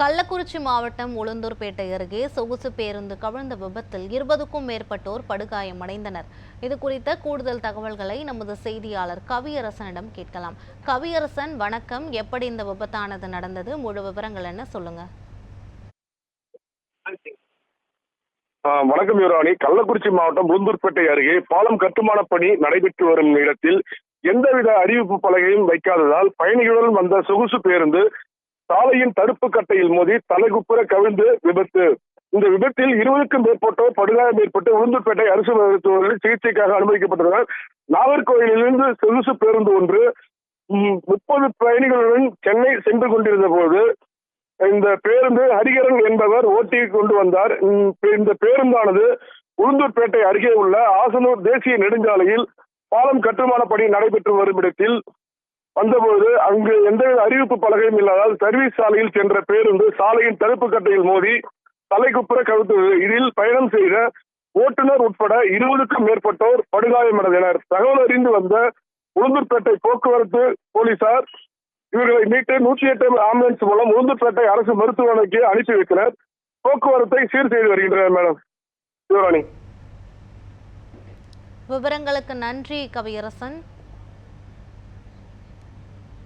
கள்ளக்குறிச்சி மாவட்டம் உளுந்தூர்பேட்டை அருகே சொகுசு பேருந்து கவிழ்ந்த விபத்தில் இருபதுக்கும் மேற்பட்டோர் படுகாயமடைந்தனர். இது குறித்த கூடுதல் தகவல்களை நமது செய்தியாளர் கவியரசனிடம் கேட்கலாம். கவியரசன் வணக்கம். எப்படி இந்த விபத்தானது நடந்தது? முழு விவரங்கள் என்ன? சொல்லுங்க. வணக்கம் யுவராணி. கள்ளக்குறிச்சி மாவட்டம் உளுந்தூர்பேட்டை அருகே பாலம் கட்டுமான பணி நடைபெற்று வரும் இடத்தில் எந்தவித அறிவிப்பு பலகையும் வைக்காததால் பயணிகளுடன் வந்த சொகுசு பேருந்து சாலையின் தடுப்பு கட்டையில் மோதி தலைகுப்புற கவிழ்ந்து விபத்து. இந்த விபத்தில் இருபதுக்கும் மேற்பட்டோர் படுகாயம் ஏற்பட்டு உளுந்தூர்பேட்டை அரசு மருத்துவர்கள் சிகிச்சைக்காக அனுமதிக்கப்பட்டுள்ளனர் நாகர்கோவிலிருந்து சொகுசு பேருந்து ஒன்று முப்பது பயணிகளுடன் சென்னை சென்று கொண்டிருந்த போது இந்த பேருந்து ஹரிகரன் என்பவர் ஓட்டி கொண்டு வந்தார். இந்த பேருந்தானது உளுந்தூர்பேட்டை அருகே உள்ள ஆசனூர் தேசிய நெடுஞ்சாலையில் பாலம் கட்டுமான பணி நடைபெற்று வரும் இடத்தில் வந்தபோது அங்கு எந்தவித அறிவிப்பு பலகையும் இல்லாதால் சர்வீஸ் சாலையில் சென்ற பேருந்து சாலையின் தடுப்பு கட்டையில் மோதி தலைக்குப்புற கவிழ்த்தது இதில் பயணம் செய்த ஓட்டுநர் உட்பட இருபதுக்கும் மேற்பட்டோர் படுகாயமடைந்தனர். தகவல் அறிந்து வந்த உளுந்தூர்பேட்டை போக்குவரத்து போலீசார் இவர்களை மீட்டு நூற்றி எட்டு ஆம்புலன்ஸ் மூலம் உளுந்தூர்பேட்டை அரசு மருத்துவமனைக்கு அனுப்பி வைத்தனர். போக்குவரத்தை சீர் செய்து வருகின்றனர் மேடம். சிவராணி. விவரங்களுக்கு நன்றி கவியரசன்.